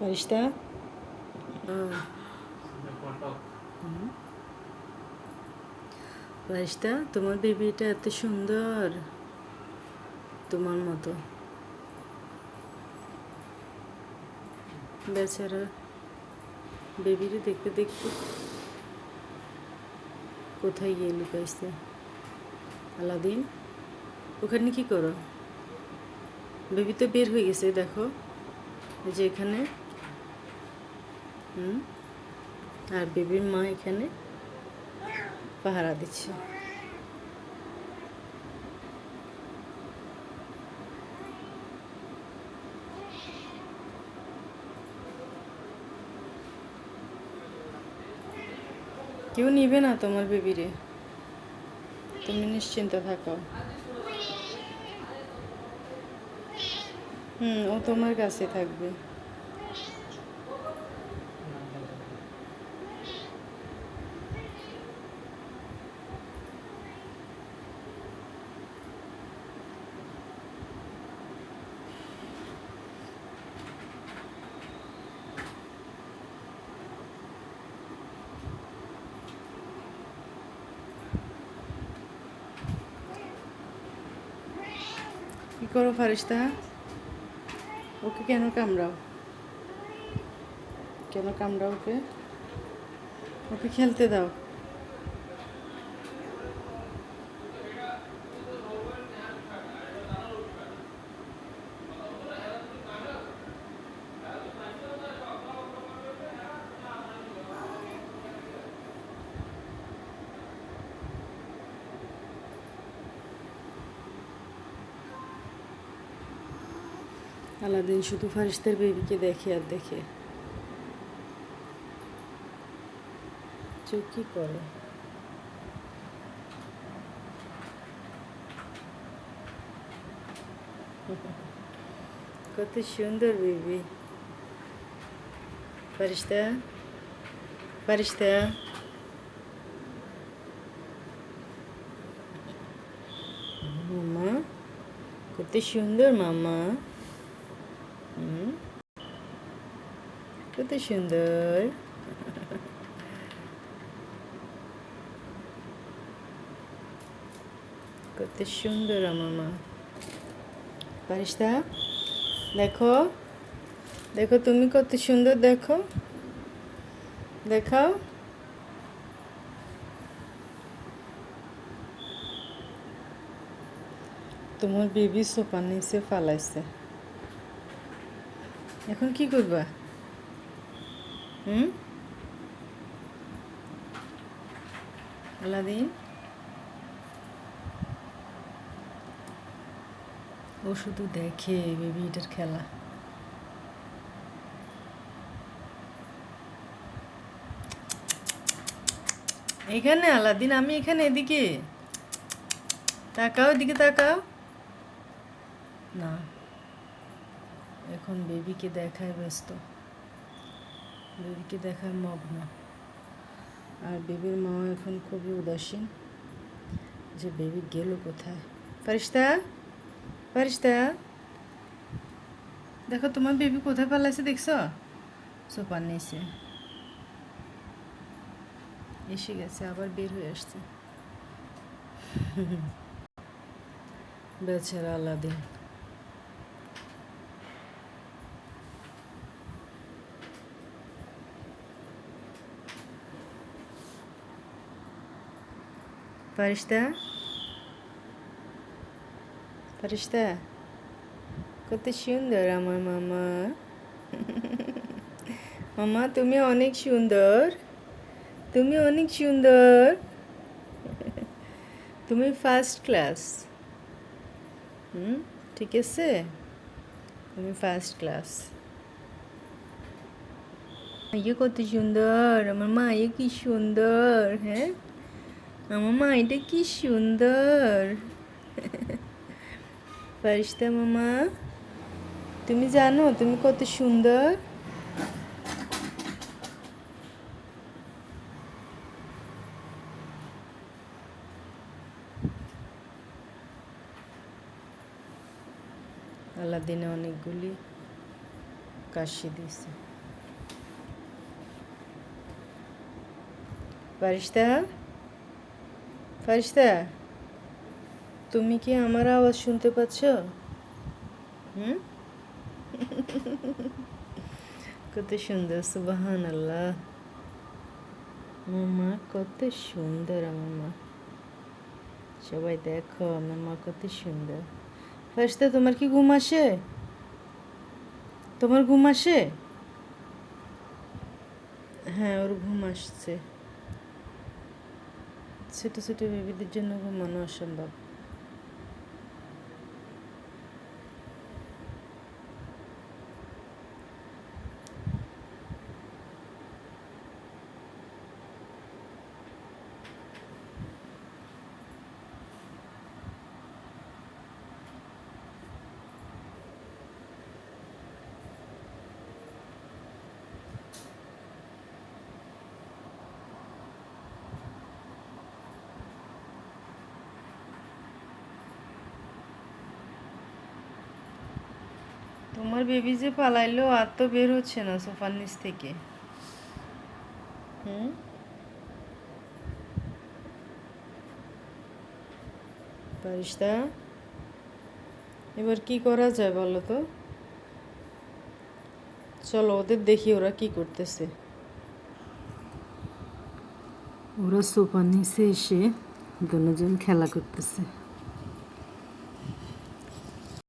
ফারিস্তা ফারিস্তা তোমার বেবিটা এত সুন্দর তোমার মতো বেচারা বেবিরে দেখতে দেখতে কোথায় গিয়ে লুকাইছে আলাদিন ওখানে কি করো বেবি তো বের হয়ে গেছে দেখো যে এখানে হুম? আর বেবির মা এখানে পাহারা দিচ্ছে। কেউ নিবে না তোমার বেবিরে? তুমি নিশ্চিন্ত থাকো। হুম, ও তোমার কাছে থাকবে। কি করো ফারিস্তা? ওকে কেন কামড়াও? কেন কামড়াও ওকে? ওকে খেলতে দাও। আলাদিন শুধু ফারিস্তার বেবিকে দেখে আর দেখে। চোখ কি করে? কত সুন্দর বেবি। ফারিস্তা ফারিস্তা। মামা, কত সুন্দর মামা। কত সুন্দর। কত সুন্দর আমার মা। পারিস্তা দেখো দেখো তুমি কত সুন্দর, দেখো। দেখাও। তোমার বেবি সোফার নিচে ফালাইছে। এখন কি করবা? আলাদিন ও শুধু দেখে বেবিটার খেলা। এখানে আলাদিন, আমি এখানে এদিকে। তাকাও এদিকে তাকাও। না। এখন বেবিকে দেখায় ব্যস্ত। বেবিকে দেখায় মগ্ন। আর বেবির মাও এখন খুবই উদাসীন যে বেবি গেল কোথায়। ফারিস্তা ফারিস্তা। দেখো, তোমার বেবি কোথায় পালাইছে দেখছ? সোপার নিচে। এসে গেছে, আবার বের হয়ে আসছে। বেচারা আলাদিন। ফারিস্তা ফারিস্তা কত সুন্দর আমার মামা মামা তুমি অনেক সুন্দর তুমি অনেক সুন্দর তুমি ফার্স্ট ক্লাস হুম ঠিক আছে তুমি ফার্স্ট ক্লাস ইয়ে কত সুন্দর আমার মা ইয়ে কি সুন্দর হ্যাঁ মামা, এটা কি সুন্দর। ফারিস্তা মামা, তুমি জানো, তুমি কত সুন্দর। আলাদিনে অনেকগুলি কাশি দিয়েছে। Barış'ta ফারিস্তা, তুমি কি আমার আওয়াজ শুনতে পাচ্ছ? হুম? কত সুন্দর সুবাহান আল্লাহ আমার মা কত সুন্দর আমার মা। সবাই দেখো, আমার মা কত সুন্দর। ফারিস্তা, তোমার কি ঘুম আসে? তোমার ঘুম আসে? হ্যাঁ ওর ঘুম আসছে। ছোট ছোটো বেবিদের জন্য ঘুমানো অসম্ভব। তোমার বেবি যে পালাইলো আর তো বের হচ্ছে না সোফার নিচ থেকে। হুম? পারিস্তা এবার কি করা যায় বলো তো? চলো ওদের দেখি ওরা কি করতেছে। ওরা সোফার নিচে এসে দুজন খেলা করতেছে।